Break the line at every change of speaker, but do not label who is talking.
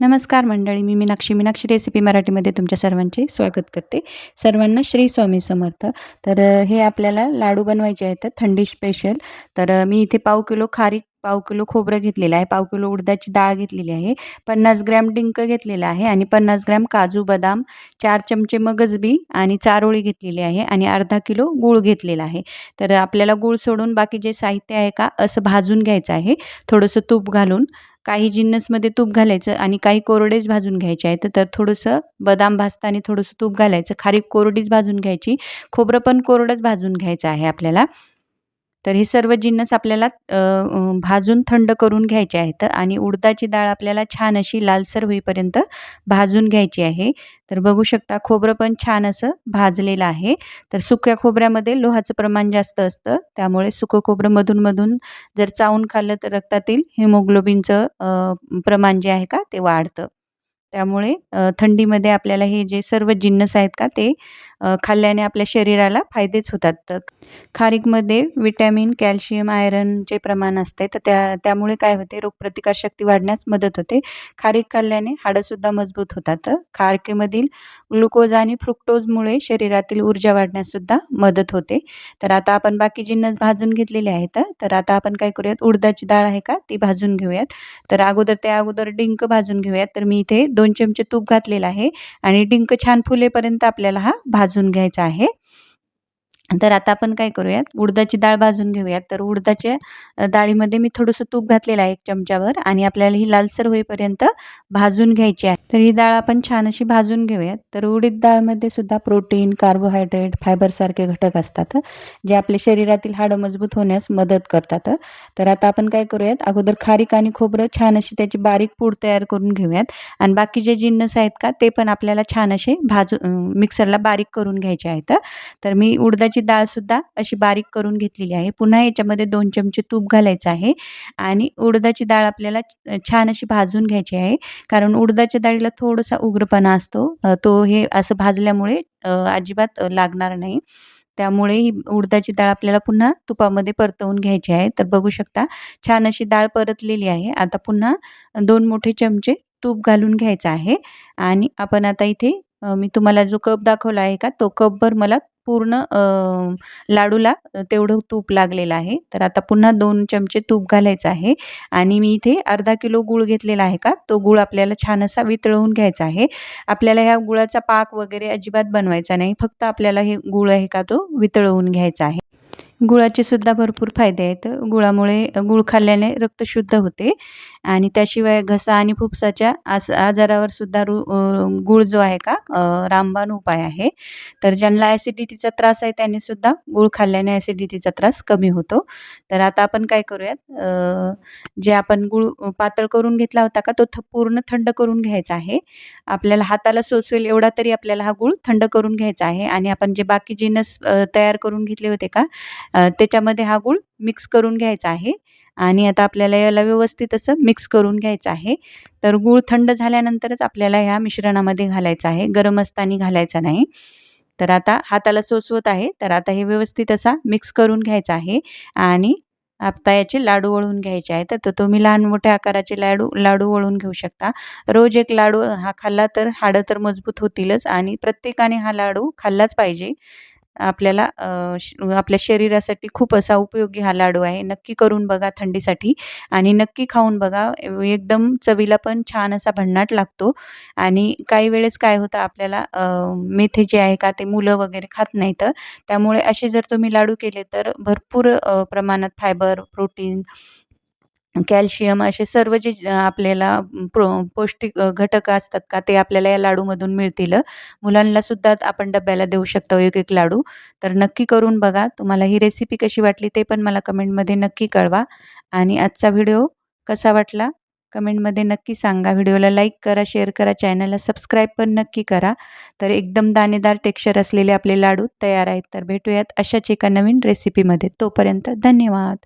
नमस्कार मंडळी मी मीनाक्षी. मीनाक्षी रेसिपी मराठीमध्ये तुमच्या सर्वांचे स्वागत करते. सर्वांना श्री स्वामी समर्थ. तर हे आपल्याला लाडू बनवायचे आहेत थंडी स्पेशल तर मी इथे पाव किलो खारीक पाव किलो खोबरं घेतलेलं आहे. पाव किलो उडदाची डाळ घेतलेली आहे. पन्नास ग्रॅम डिंक घेतलेलं आहे आणि पन्नास ग्रॅम काजू बदाम चार चमचे मगजबी आणि चारोळी घेतलेली आहे आणि अर्धा किलो गूळ घेतलेला आहे. तर आपल्याला गूळ सोडून बाकी जे साहित्य आहे का असं भाजून घ्यायचं आहे. थोडंसं तूप घालून काही जिन्नसमध्ये तूप घालायचं आणि काही कोरडेच भाजून घ्यायचे आहेत तर थोडंसं बदाम भाजताना थोडंसं तूप घालायचं. खारीक कोरडीच भाजून घ्यायची. खोबरं पण कोरडंच भाजून घ्यायचं आहे आपल्याला. तर हे सर्व जिन्नस आपल्याला भाजून थंड करून घ्यायचे आहेत आणि उडदाची डाळ आपल्याला छान अशी लालसर होईपर्यंत भाजून घ्यायची आहे. तर बघू शकता खोबरं पण छान असं भाजलेलं आहे. तर सुक्या खोबऱ्यामध्ये लोहाचं प्रमाण जास्त असतं. त्यामुळे सुकं खोबरं मधून मधून जर चावून खाल्लं तर रक्तातील हिमोग्लोबिनचं प्रमाण जे आहे का ते वाढतं. त्यामुळे थंडीमध्ये आपल्याला हे जे सर्व जिन्नस आहेत का ते खाल्ल्याने आपल्या शरीराला फायदेच होतात. तर खारीकमध्ये विटॅमिन कॅल्शियम आयरनचे प्रमाण असते तर त्या त्यामुळे काय होते रोगप्रतिकारशक्ती वाढण्यास मदत होते. खारीक खाल्ल्याने हाडंसुद्धा मजबूत होतात. खारकेमधील ग्लुकोज आणि फ्रुक्टोजमुळे शरीरातील ऊर्जा वाढण्याससुद्धा मदत होते. तर आता आपण बाकी जिन्नस भाजून घेतलेले आहेत तर आता आपण काय करूयात उडदाची डाळ आहे का ती भाजून घेऊयात. तर अगोदर त्या अगोदर डिंक भाजून घेऊयात. तर मी इथे दोन चमचे तूप घातलेलं आहे आणि डिंक छान फुलेपर्यंत आपल्याला हा भाजून घ्यायचा आहे. तर आता आपण काय करूयात? उडदाची डाळ भाजून घेऊयात. तर उडदाच्या डाळीमध्ये मी थोडंसं तूप घातलेलं आहे एक चमच्यावर आणि आपल्याला ही लालसर होईपर्यंत भाजून घ्यायची आहे. तर ही डाळ आपण छान अशी भाजून घेऊयात. तर उडीद डाळमध्ये सुद्धा प्रोटीन कार्बोहायड्रेट फायबरसारखे घटक असतात जे आपल्या शरीरातील हाडं मजबूत होण्यास मदत करतात. तर आता आपण काय करूयात? अगोदर खारीक आणि खोबरं छान अशी त्याची बारीक पूड तयार करून घेऊयात आणि बाकी जे जिन्नस आहेत का ते पण आपल्याला छान असे भाजू मिक्सरला बारीक करून घ्यायचे आहेत. तर मी उडदाची डाळसुद्धा अशी बारीक करून घेतलेली आहे. पुन्हा याच्यामध्ये दोन चमचे तूप घालायचं आहे आणि उडदाची डाळ आपल्याला छान अशी भाजून घ्यायची आहे. कारण उडदाच्या डाळीला थोडासा उग्रपणा असतो. तो हे असं भाजल्यामुळे अजिबात लागणार नाही. त्यामुळे ही उडदाची डाळ आपल्याला पुन्हा तुपामध्ये परतवून घ्यायची आहे. तर बघू शकता छान अशी डाळ परतलेली आहे. आता पुन्हा दोन मोठे चमचे तूप घालून घ्यायचं आहे. आणि आपण आता इथे मी तुम्हाला जो कप दाखवला आहे का तो कपभर मला पूर्ण लाडूला तेवढं तूप लागलेलं आहे. तर आता पुन्हा दोन चमचे तूप घालायचं आहे. आणि मी इथे अर्धा किलो गूळ घेतलेला आहे का? तो गूळ आपल्याला छान असा वितळवून घ्यायचा आहे. आपल्याला ह्या गुळाचा पाक वगैरे अजिबात बनवायचा नाही. फक्त आपल्याला हे गूळ आहे का तो वितळवून घ्यायचा आहे. गुळाचे सुद्धा भरपूर फायदे आहेत. गुळामुळे गुळ खाल्ल्याने रक्त शुद्ध होते आणि त्याशिवाय घसा आणि फुफ्साच्या आस आजारावर सुद्धा रु गुळ गूळ जो आहे का रामबाण उपाय आहे. तर ज्यांना ॲसिडिटीचा त्रास आहे त्यांनी सुद्धा गूळ खाल्ल्याने ॲसिडिटीचा त्रास कमी होतो. तर आता आपण काय करूयात? जे आपण गूळ पातळ करून घेतला होता का तो थ पूर्ण थंड करून घ्यायचा आहे. आपल्याला हाताला सोसवेल एवढा तरी आपल्याला हा गूळ थंड करून घ्यायचा आहे आणि आपण जे बाकी जिनस तयार करून घेतले होते का त्याच्यामध्ये हा गूळ मिक्स करून घ्यायचा आहे आणि आता आपल्याला याला व्यवस्थित असं मिक्स करून घ्यायचं आहे. तर गूळ थंड झाल्यानंतरच आपल्याला ह्या मिश्रणामध्ये घालायचं आहे. गरम असताना घालायचा नाही. तर आता हाताला सोसवत आहे. तर आता हे व्यवस्थित असा मिक्स करून घ्यायचा आहे आणि आता याचे लाडू वळून घ्यायचे आहेत. तर तुम्ही लहान मोठ्या आकाराचे लाडू लाडू वळून घेऊ शकता. रोज एक लाडू हा खाल्ला तर हाडं तर मजबूत होतीलच आणि प्रत्येकाने हा लाडू खाल्लाच पाहिजे. आपल्याला श आपल्या शरीरासाठी खूप असा उपयोगी हा लाडू आहे. नक्की करून बघा थंडीसाठी आणि नक्की खाऊन बघा. एकदम चवीला पण छान असा भन्नाट लागतो आणि काही वेळेस काय होतं आपल्याला मेथे जे आहे का ते मुलं वगैरे खात नाही तर. त्यामुळे असे जर तुम्ही लाडू केले तर भरपूर प्रमाणात फायबर प्रोटीन कॅल्शियम असे सर्व जे आपल्याला प्रो पौष्टिक घटक असतात का ते आपल्याला या लाडूमधून मिळतील. मुलांना सुद्धा आपण डब्याला देऊ शकतो एक एक लाडू. तर नक्की करून बघा तुम्हाला ही रेसिपी कशी वाटली ते पण मला कमेंटमध्ये नक्की कळवा. आणि आजचा व्हिडिओ कसा वाटला कमेंटमध्ये नक्की सांगा. व्हिडिओला लाईक करा शेअर करा चॅनलला सबस्क्राईब पण नक्की करा. तर एकदम दाणेदार टेक्स्चर असलेले आपले लाडू तयार आहेत. तर भेटूयात अशाच एका नवीन रेसिपीमध्ये तोपर्यंत धन्यवाद.